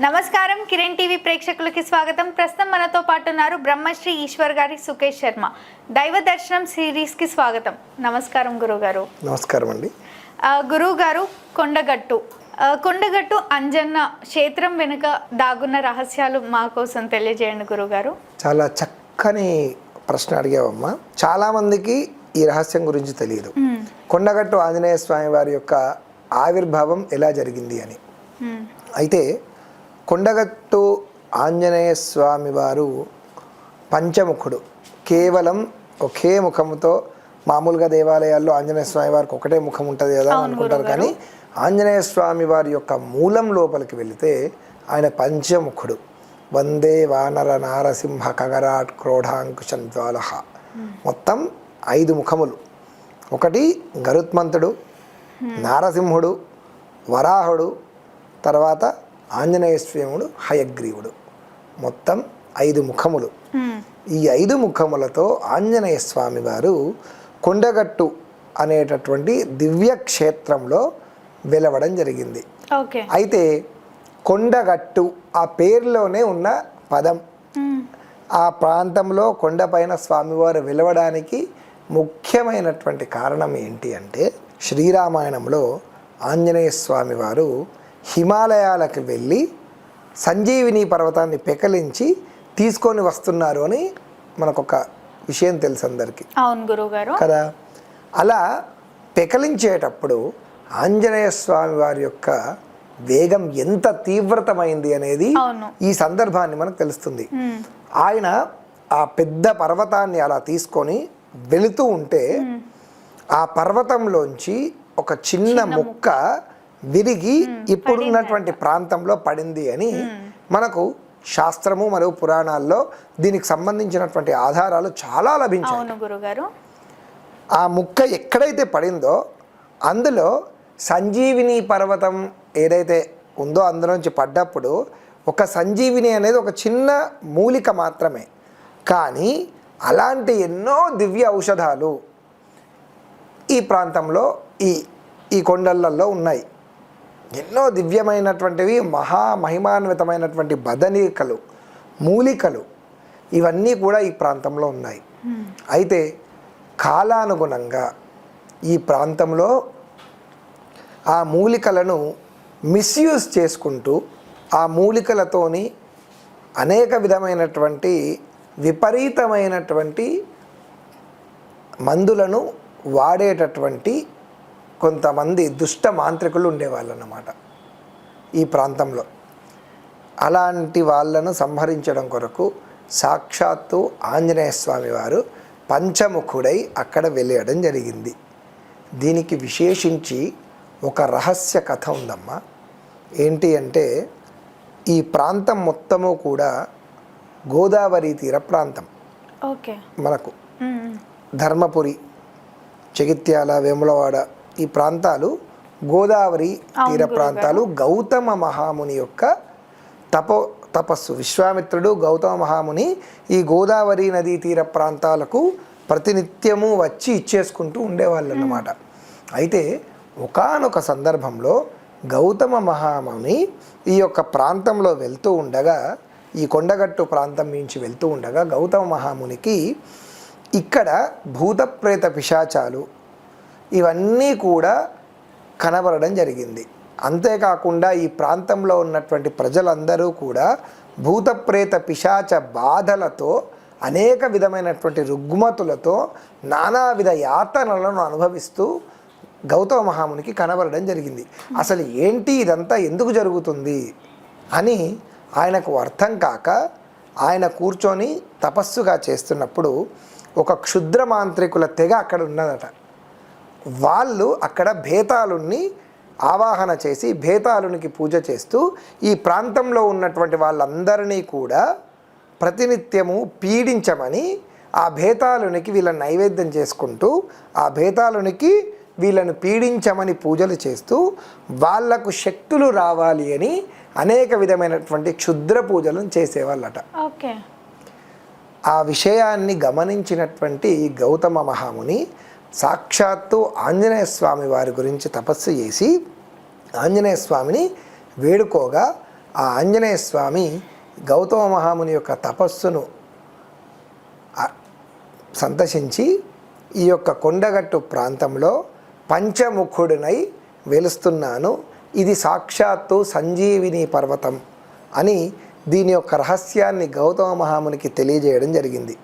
నమస్కారం. కిరణ్ టీవీ ప్రేక్షకులకి స్వాగతం. ప్రస్తుతం మనతో పాటు ఉన్నారు బ్రహ్మశ్రీ ఈశ్వర్ గారి సుకేష్ శర్మ. దైవ దర్శనం సిరీస్కి స్వాగతం. నమస్కారం గురుగారు. నమస్కారం అండి. గురువు గారు కొండగట్టు. కొండగట్టు అంజన్న క్షేత్రం వెనుక దాగున్న రహస్యాలు మా కోసం తెలియజేయండి గురుగారు. చాలా చక్కని ప్రశ్న అడిగావమ్మా. చాలామందికి ఈ రహస్యం గురించి తెలియదు. కొండగట్టు ఆంజనేయ స్వామి వారి యొక్క ఆవిర్భావం ఎలా జరిగింది అని. అయితే కొండగట్టు ఆంజనేయ స్వామి వారు పంచముఖుడు. కేవలం ఒకే ముఖముతో మామూలుగా దేవాలయాల్లో ఆంజనేయ స్వామి వారికి ఒకటే ముఖం ఉంటుంది కదా అని అనుకుంటారు. కానీ ఆంజనేయ స్వామి వారి యొక్క మూలం లోపలికి వెళితే ఆయన పంచముఖుడు. వందే వానర నారసింహ కగరాట్ క్రోఢాంకుశం జ్వాల మొత్తం ఐదు ముఖములు. ఒకటి గరుత్మంతుడు నారసింహుడు వరాహుడు తర్వాత ఆంజనేయ స్వాముడు హయగ్రీవుడు. మొత్తం ఐదు ముఖములు. ఈ ఐదు ముఖములతో ఆంజనేయ స్వామి వారు కొండగట్టు అనేటటువంటి దివ్య క్షేత్రంలో వెలవడం జరిగింది. అయితే కొండగట్టు ఆ పేరులోనే ఉన్న పదం. ఆ ప్రాంతంలో కొండపైన స్వామివారు వెలవడానికి ముఖ్యమైనటువంటి కారణం ఏంటి అంటే శ్రీరామాయణంలో ఆంజనేయ స్వామి వారు హిమాలయాలకు వెళ్ళి సంజీవిని పర్వతాన్ని పెకలించి తీసుకొని వస్తున్నారు అని మనకొక విషయం తెలుసు అందరికీ. అవును గురుగారు కదా? అలా పెకలించేటప్పుడు ఆంజనేయ స్వామి వారి యొక్క వేగం ఎంత తీవ్రతమైంది అనేది. ఈ సందర్భాన్ని మనకు తెలుస్తుంది. ఆయన ఆ పెద్ద పర్వతాన్ని అలా తీసుకొని వెళుతూ ఉంటే ఆ పర్వతంలోంచి ఒక చిన్న ముక్క. విరిగి ఇప్పుడున్నటువంటి ప్రాంతంలో పడింది అని మనకు శాస్త్రము మరియు పురాణాల్లో దీనికి సంబంధించినటువంటి ఆధారాలు చాలా లభించాయి. గురుగారు. ఆ ముక్క ఎక్కడైతే పడిందో అందులో సంజీవిని పర్వతం ఏదైతే ఉందో అందులోంచి పడ్డప్పుడు ఒక సంజీవిని అనేది ఒక చిన్న మూలిక మాత్రమే. కానీ అలాంటి ఎన్నో దివ్య ఔషధాలు ఈ ప్రాంతంలో ఈ ఈ కొండలలో ఉన్నాయి. ఎన్నో దివ్యమైనటువంటివి మహా మహిమాన్వితమైనటువంటి బదనికలు మూలికలు ఇవన్నీ కూడా ఈ ప్రాంతంలో ఉన్నాయి. అయితే కాలానుగుణంగా ఈ ప్రాంతంలో ఆ మూలికలను మిస్యూజ్ చేసుకుంటూ ఆ మూలికలతోని అనేక విధమైనటువంటి విపరీతమైనటువంటి మందులను వాడేటటువంటి కొంతమంది దుష్ట మాంత్రికులు ఉండేవాళ్ళు అన్నమాట ఈ ప్రాంతంలో. అలాంటి వాళ్ళను సంహరించడం కొరకు సాక్షాత్తు ఆంజనేయ స్వామి వారు పంచముఖుడై అక్కడ వెలియడం జరిగింది. దీనికి విశేషించి ఒక రహస్య కథ ఉందమ్మా. ఏంటి అంటే ఈ ప్రాంతం మొత్తము కూడా గోదావరి తీర ప్రాంతం. ఓకే. మనకు. ధర్మపురి జగిత్యాల వేములవాడ ఈ ప్రాంతాలు గోదావరి తీర ప్రాంతాలు గౌతమ మహాముని యొక్క తపో తపస్సు. విశ్వామిత్రుడు గౌతమ మహాముని ఈ గోదావరి నదీ తీర ప్రాంతాలకు ప్రతినిత్యము వచ్చి ఇచ్చేసుకుంటూ ఉండేవాళ్ళు అన్నమాట అయితే ఒకానొక సందర్భంలో గౌతమ మహాముని ఈ యొక్క ప్రాంతంలో వెళ్తూ ఉండగా ఈ కొండగట్టు ప్రాంతం నుంచి వెళ్తూ ఉండగా గౌతమ మహామునికి ఇక్కడ భూత ప్రేత పిశాచాలు ఇవన్నీ కూడా కనబడడం జరిగింది. అంతేకాకుండా ఈ ప్రాంతంలో ఉన్నటువంటి ప్రజలందరూ కూడా భూతప్రేత పిశాచ బాధలతో అనేక విధమైనటువంటి రుగ్మతులతో నానావిధ యాతనలను అనుభవిస్తూ గౌతమ మహామునికి కనబడడం జరిగింది. అసలు ఏంటి ఇదంతా? ఎందుకు జరుగుతుంది? అని ఆయనకు అర్థం కాక ఆయన కూర్చొని తపస్సుగా చేస్తున్నప్పుడు ఒక క్షుద్ర మాంత్రికుల తెగ అక్కడ ఉన్నదట. వాళ్ళు అక్కడ భేతాళుణ్ణి ఆవాహన చేసి భేతాళునికి పూజ చేస్తూ ఈ ప్రాంతంలో ఉన్నటువంటి వాళ్ళందరినీ కూడా ప్రతినిత్యము పీడించమని ఆ భేతాళునికి వీళ్ళని నైవేద్యం చేసుకుంటూ ఆ భేతాళునికి వీళ్ళను పీడించమని పూజలు చేస్తూ వాళ్ళకు శక్తులు రావాలి అని అనేక విధమైనటువంటి క్షుద్ర పూజలను చేసేవాళ్ళట. ఓకే. ఆ విషయాన్ని గమనించినటువంటి గౌతమ మహాముని సాక్షాత్తు ఆంజనేయ స్వామి వారి గురించి తపస్సు చేసి ఆంజనేయ స్వామిని వేడుకోగా ఆ ఆంజనేయ స్వామి గౌతమ మహాముని యొక్క తపస్సును సంతసించి సందర్శించి ఈ యొక్క కొండగట్టు ప్రాంతంలో పంచముఖుడినై వెలుస్తున్నాను. ఇది సాక్షాత్తు సంజీవిని పర్వతం అని దీని యొక్క రహస్యాన్ని గౌతమ మహామునికి తెలియజేయడం జరిగింది.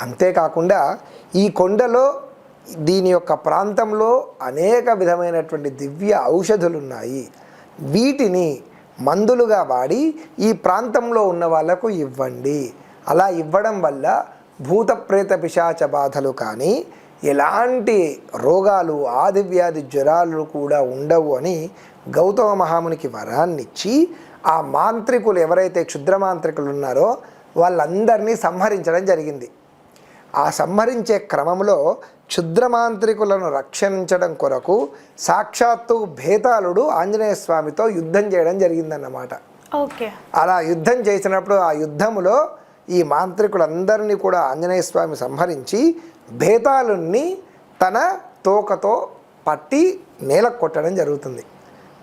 అంతేకాకుండా ఈ కొండలో దీని యొక్క ప్రాంతంలో అనేక విధమైనటువంటి దివ్య ఔషధులు ఉన్నాయి వీటిని మందులుగా వాడి ఈ ప్రాంతంలో ఉన్న వాళ్ళకు ఇవ్వండి. అలా ఇవ్వడం వల్ల భూత ప్రేత పిశాచ బాధలు కానీ ఎలాంటి రోగాలు ఆదివ్యాధి జ్వరాలు కూడా ఉండవు అని గౌతమ మహామునికి వరాన్నిచ్చి ఆ మాంత్రికులు ఎవరైతే క్షుద్ర మాంత్రికులు ఉన్నారో వాళ్ళందరినీ సంహరించడం జరిగింది. ఆ సంహరించే క్రమంలో క్షుద్రమాంత్రికులను రక్షించడం కొరకు సాక్షాత్తు భేతాళుడు ఆంజనేయ స్వామితో యుద్ధం చేయడం జరిగిందన్నమాట. ఓకే. అలా యుద్ధం చేసినప్పుడు ఆ యుద్ధములో ఈ మాంత్రికులందరినీ కూడా ఆంజనేయ స్వామి సంహరించి భేతాళుణ్ణి తన తోకతో పట్టి నేల కొట్టడం జరుగుతుంది.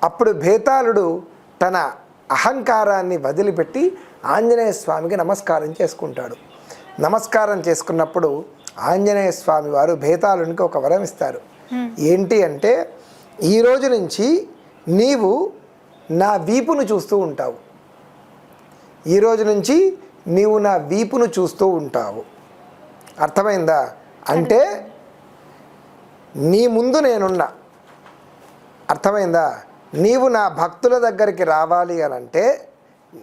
అప్పుడు భేతాళుడు తన అహంకారాన్ని వదిలిపెట్టి ఆంజనేయ స్వామికి నమస్కారం చేసుకుంటాడు. నమస్కారం చేసుకున్నప్పుడు ఆంజనేయ స్వామి వారు భేతాళునికి ఒక వరం ఇస్తారు. ఏంటి అంటే ఈ రోజు నుంచి నీవు నా వీపును చూస్తూ ఉంటావు. ఈ రోజు నుంచి నీవు నా వీపును చూస్తూ ఉంటావు. అర్థమైందా? అంటే నీ ముందు నేనున్నా. అర్థమైందా? నీవు నా భక్తుల దగ్గరికి రావాలి అని అంటే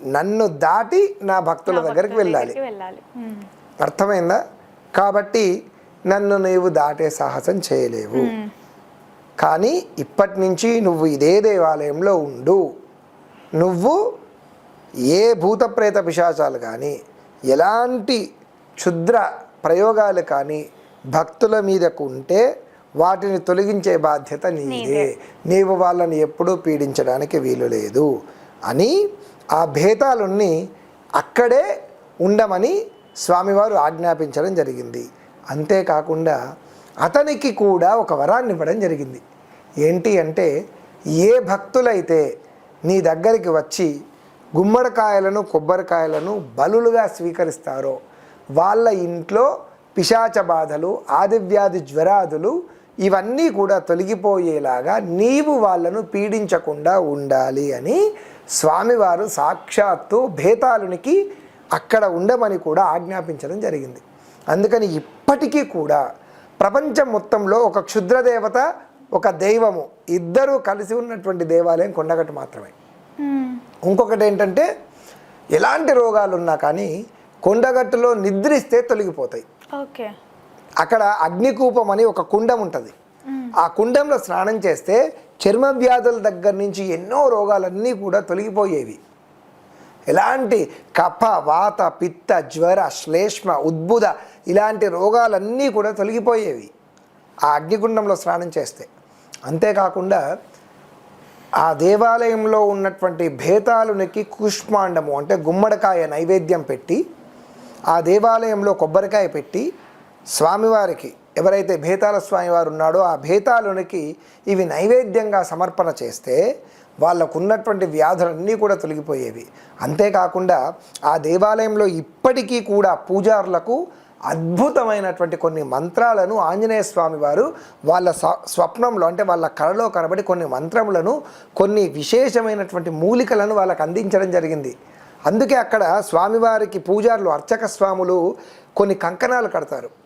నన్ను దాటి నా భక్తుల దగ్గరికి వెళ్ళాలి. అర్థమైందా? కాబట్టి నన్ను నీవు దాటే సాహసం చేయలేవు. కానీ ఇప్పటి నుంచి నువ్వు ఇదే దేవాలయంలో ఉండు. నువ్వు ఏ భూత ప్రేత పిశాచాలు కానీ ఎలాంటి క్షుద్ర ప్రయోగాలు కానీ భక్తుల మీదకు ఉంటే వాటిని తొలగించే బాధ్యత నీదే. నీవు వాళ్ళని ఎప్పుడూ పీడించడానికి వీలు లేదు అని ఆ భేతాలుని అక్కడే ఉండమని స్వామివారు ఆజ్ఞాపించడం జరిగింది. అంతేకాకుండా అతనికి కూడా ఒక వరాన్ని ఇవ్వడం జరిగింది. ఏంటి అంటే ఏ భక్తులైతే నీ దగ్గరికి వచ్చి గుమ్మడికాయలను కొబ్బరికాయలను బలులుగా స్వీకరిస్తారో వాళ్ళ ఇంట్లో పిశాచ బాధలు ఆదివ్యాధి జ్వరాదులు ఇవన్నీ కూడా తొలగిపోయేలాగా నీవు వాళ్ళను పీడించకుండా ఉండాలి అని స్వామివారు సాక్షాత్తు భేతాళునికి అక్కడ ఉండమని కూడా ఆజ్ఞాపించడం జరిగింది. అందుకని ఇప్పటికీ కూడా ప్రపంచం మొత్తంలో ఒక క్షుద్ర దేవత ఒక దైవము ఇద్దరూ కలిసి ఉన్నటువంటి దేవాలయం కొండగట్టు మాత్రమే. ఇంకొకటి ఏంటంటే ఎలాంటి రోగాలు ఉన్నా కానీ కొండగట్టులో నిద్రిస్తే తొలగిపోతాయి. ఓకే. అక్కడ అగ్నికూపం అని ఒక కుండం ఉంటుంది. ఆ కుండంలో స్నానం చేస్తే చర్మ వ్యాధుల దగ్గర నుంచి ఎన్నో రోగాలన్నీ కూడా తొలగిపోయేవి. ఎలాంటి కఫ వాత పిత్త జ్వర శ్లేష్మ ఉద్భుద ఇలాంటి రోగాలన్నీ కూడా తొలగిపోయేవి ఆ అగ్నిగుండంలో స్నానం చేస్తే. అంతేకాకుండా ఆ దేవాలయంలో ఉన్నటువంటి భేతాలునికి కుష్మాండము అంటే గుమ్మడికాయ నైవేద్యం పెట్టి ఆ దేవాలయంలో కొబ్బరికాయ పెట్టి స్వామివారికి ఎవరైతే భేతాల స్వామివారు ఉన్నాడో ఆ భేతాలునికి ఇవి నైవేద్యంగా సమర్పణ చేస్తే వాళ్ళకు ఉన్నటువంటి వ్యాధులన్నీ కూడా తొలగిపోయేవి. అంతేకాకుండా ఆ దేవాలయంలో ఇప్పటికీ కూడా పూజారులకు అద్భుతమైనటువంటి కొన్ని మంత్రాలను ఆంజనేయ స్వామి వారు వాళ్ళ స్వ- స్వప్నంలో అంటే వాళ్ళ కళలో కనబడి కొన్ని మంత్రములను కొన్ని విశేషమైనటువంటి మూలికలను వాళ్ళకు అందించడం జరిగింది. అందుకే అక్కడ స్వామివారికి పూజారులు అర్చక స్వాములు కొన్ని కంకణాలు కడతారు.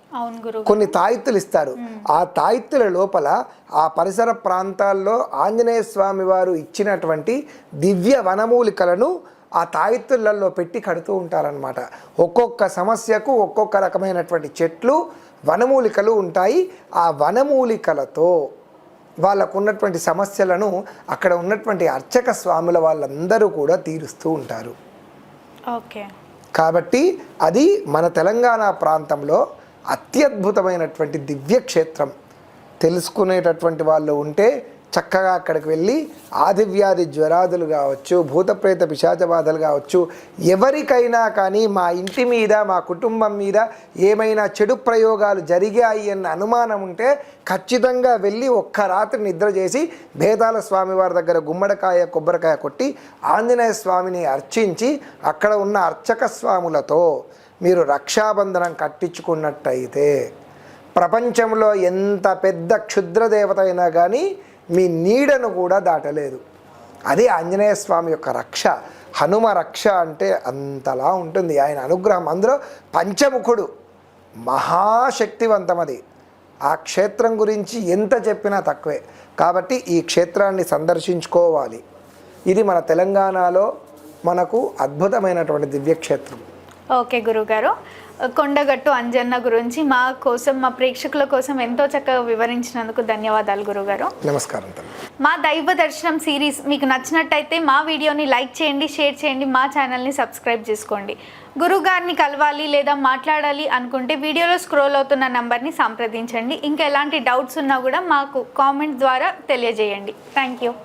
కొన్ని తాయిత్తులు ఇస్తారు ఆ తాయిత్తుల లోపల ఆ పరిసర ప్రాంతాల్లో ఆంజనేయ స్వామి వారు ఇచ్చినటువంటి దివ్య వనమూలికలను ఆ తాయిత్తులలో పెట్టి కడుతూ ఉంటారనమాట ఒక్కొక్క సమస్యకు ఒక్కొక్క రకమైనటువంటి చెట్లు వనమూలికలు ఉంటాయి. ఆ వనమూలికలతో వాళ్ళకు ఉన్నటువంటి సమస్యలను అక్కడ ఉన్నటువంటి అర్చక స్వాముల వాళ్ళందరూ కూడా తీరుస్తూ ఉంటారు. ఓకే. కాబట్టి అది మన తెలంగాణ ప్రాంతంలో అత్యద్భుతమైనటువంటి దివ్యక్షేత్రం. తెలుసుకునేటటువంటి వాళ్ళు ఉంటే చక్కగా అక్కడికి వెళ్ళి ఆదివ్యాధి జ్వరాదులు కావచ్చు భూతప్రేత పిశాచ బాధలు కావచ్చు ఎవరికైనా కానీ మా ఇంటి మీద మా కుటుంబం మీద ఏమైనా చెడు ప్రయోగాలు జరిగాయి అన్న అనుమానం ఉంటే ఖచ్చితంగా వెళ్ళి ఒక్క రాత్రి నిద్ర చేసి భేదాల స్వామి వారి దగ్గర గుమ్మడికాయ కొబ్బరికాయ కొట్టి ఆంజనేయ స్వామిని అర్చించి అక్కడ ఉన్న అర్చక స్వాములతో మీరు రక్షాబంధనం కట్టించుకున్నట్టయితే ప్రపంచంలో ఎంత పెద్ద క్షుద్ర దేవత అయినా కానీ మీ నీడను కూడా దాటలేదు. అది ఆంజనేయ స్వామి యొక్క రక్ష హనుమ రక్ష అంటే అంతలా ఉంటుంది. ఆయన అనుగ్రహం అందులో పంచముఖుడు మహాశక్తివంతం అది ఆ క్షేత్రం గురించి ఎంత చెప్పినా తక్కువే. కాబట్టి ఈ క్షేత్రాన్ని సందర్శించుకోవాలి. ఇది మన తెలంగాణలో మనకు అద్భుతమైనటువంటి దివ్యక్షేత్రం. ఓకే గురుగారు. కొండగట్టు అంజన్న గురించి మా కోసం మా ప్రేక్షకుల కోసం ఎంతో చక్కగా వివరించినందుకు ధన్యవాదాలు గురుగారు. నమస్కారం మా దైవ దర్శనం సిరీస్ మీకు నచ్చినట్టయితే మా వీడియోని లైక్ చేయండి షేర్ చేయండి మా ఛానల్ని సబ్స్క్రైబ్ చేసుకోండి. గురుగారిని కలవాలి లేదా మాట్లాడాలి అనుకుంటే వీడియోలో స్క్రోల్ అవుతున్న నంబర్ని సంప్రదించండి. ఇంకా ఎలాంటి డౌట్స్ ఉన్నా కూడా మాకు కామెంట్ ద్వారా తెలియజేయండి. Thank you.